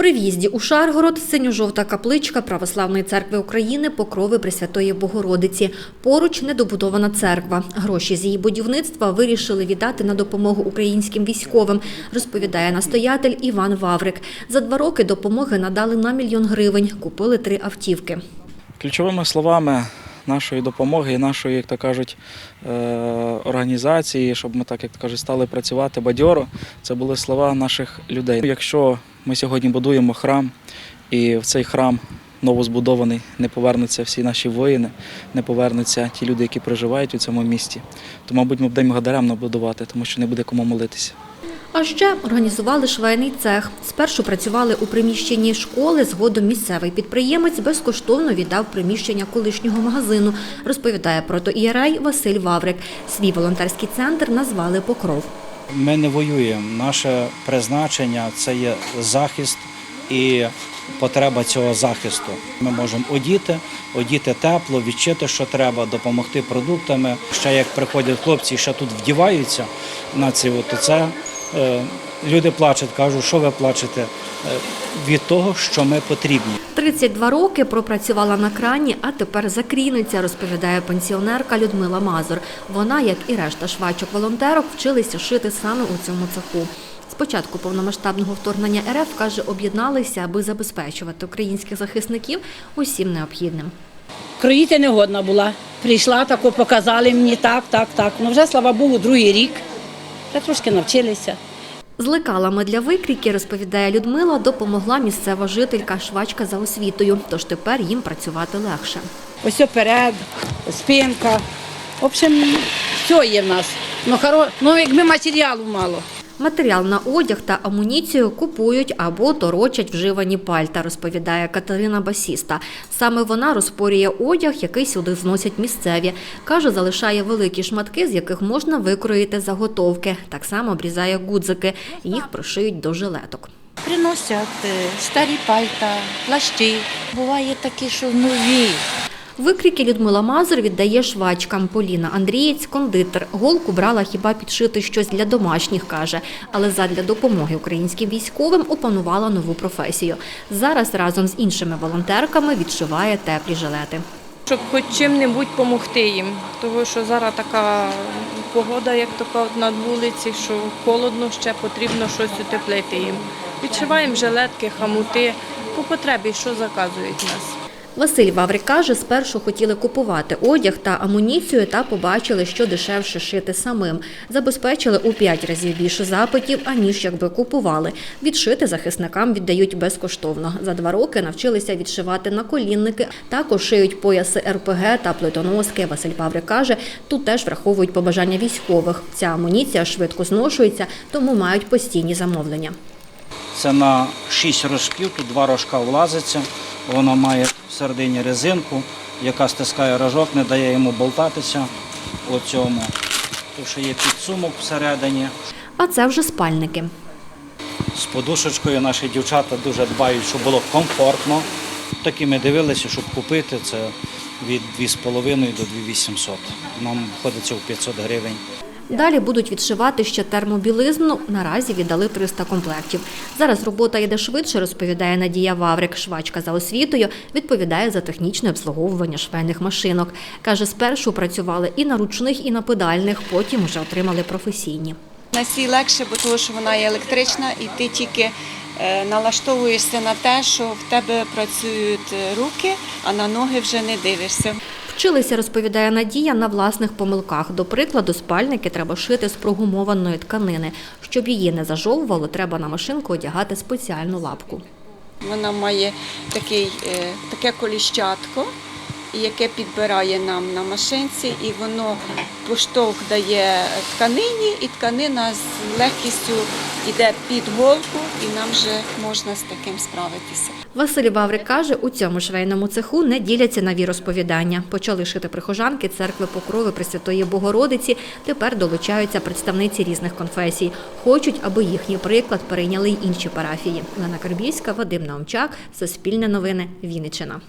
При в'їзді у Шаргород синьо-жовта капличка Православної церкви України Покрови Пресвятої Богородиці. Поруч недобудована церква. Гроші з її будівництва вирішили віддати на допомогу українським військовим, розповідає настоятель Іван Ваврик. За два роки допомоги надали на мільйон гривень, купили три автівки. Ключовими словами нашої допомоги і нашої, як то кажуть, е, організації, щоб ми так як то кажуть, стали працювати бадьоро, це були слова наших людей. Якщо ми сьогодні будуємо храм, і в цей храм новозбудований не повернуться всі наші воїни, не повернуться ті люди, які проживають у цьому місті, то, мабуть, ми будемо його даремно будувати, тому що не буде кому молитися. А ще організували швейний цех. Спершу працювали у приміщенні школи, згодом місцевий підприємець безкоштовно віддав приміщення колишнього магазину, розповідає протоієрей Василь Ваврик. Свій волонтерський центр назвали Покров. Ми не воюємо. Наше призначення це є захист і потреба цього захисту. Ми можемо одіти, одіти тепло, відчити, що треба, допомогти продуктами. Ще як приходять хлопці, ще тут вдіваються на ці, то це е, люди плачуть, кажуть, що ви плачете Е, від того, що ми потрібні. 32 роки пропрацювала на крані, а тепер закріниться, розповідає пенсіонерка Людмила Мазур. Вона, як і решта швачок-волонтерок, вчилися шити саме у цьому цеху. З початку повномасштабного вторгнення РФ, каже, об'єдналися, аби забезпечувати українських захисників усім необхідним. Кроїти не годна була. Прийшла, тако показали мені так, так, так. Ну вже, слава Богу, другий рік. Вже трошки навчилися. З лекалами для викріки, розповідає Людмила, допомогла місцева жителька швачка за освітою, тож тепер їм працювати легше. Ось оперед, спинка. В общем, все є в нас. Ну, хоро... ну якби матеріалу мало. Матеріал на одяг та амуніцію купують або торочать вживані пальта, розповідає Катерина Басіста. Саме вона розпорює одяг, який сюди зносять місцеві. Каже, залишає великі шматки, з яких можна викроїти заготовки. Так само обрізає гудзики. Їх прошиють до жилеток. Приносять е, старі пальта, плащі. Буває такі, що нові. Викрійки Людмила Мазур віддає швачкам. Поліна Андрієць, кондитер. Голку брала хіба підшити щось для домашніх, каже. Але задля допомоги українським військовим опанувала нову професію. Зараз разом з іншими волонтерками відшиває теплі жилети. щоб хоч чим-небудь допомогти їм. Тому що зараз така погода, як кажуть, на вулиці, що холодно, ще потрібно щось утеплити їм. Відшиваємо жилетки, хамути, по потребі, що заказують нас. Василь Ваврик каже, спершу хотіли купувати одяг та амуніцію та побачили, що дешевше шити самим. Забезпечили у п'ять разів більше запитів, аніж якби купували. Відшити захисникам віддають безкоштовно. За два роки навчилися відшивати наколінники, також шиють пояси РПГ та плитоноски. Василь Паврик каже, тут теж враховують побажання військових. Ця амуніція швидко зношується, тому мають постійні замовлення. Це на 6 рожків, тут два рожка влазиться. Воно має всередині резинку, яка стискає рожок, не дає йому болтатися у цьому. Тут ще є підсумок всередині. А це вже спальники. З подушечкою наші дівчата дуже дбають, щоб було комфортно. Так і ми дивилися, щоб купити це від 2,5 до 2,800. Нам входиться у 500 гривень. Далі будуть відшивати ще термобілизну. Наразі віддали 300 комплектів. Зараз робота йде швидше, розповідає Надія Ваврик. Швачка за освітою відповідає за технічне обслуговування швейних машинок. Каже, спершу працювали і на ручних, і на педальних, потім вже отримали професійні. На сій легше, бо тому що вона є електрична, і ти тільки е, налаштовуєшся на те, що в тебе працюють е, руки, а на ноги вже не дивишся. Вчилися, розповідає Надія, на власних помилках. До прикладу, спальники треба шити з прогумованої тканини. Щоб її не зажовувало, треба на машинку одягати спеціальну лапку. Вона має такий, е, таке коліщатко, яке підбирає нам на машинці, і воно поштовх дає тканині, і тканина з легкістю йде під голку, і нам вже можна з таким справитися. Василь Ваврик каже, у цьому швейному цеху не діляться на віросповідання. Почали шити прихожанки церкви Покрови Пресвятої Богородиці. Тепер долучаються представниці різних конфесій. Хочуть, аби їхній приклад перейняли й інші парафії. Лена Карбівська, Вадим Наумчак, Суспільне новини, Вінниччина.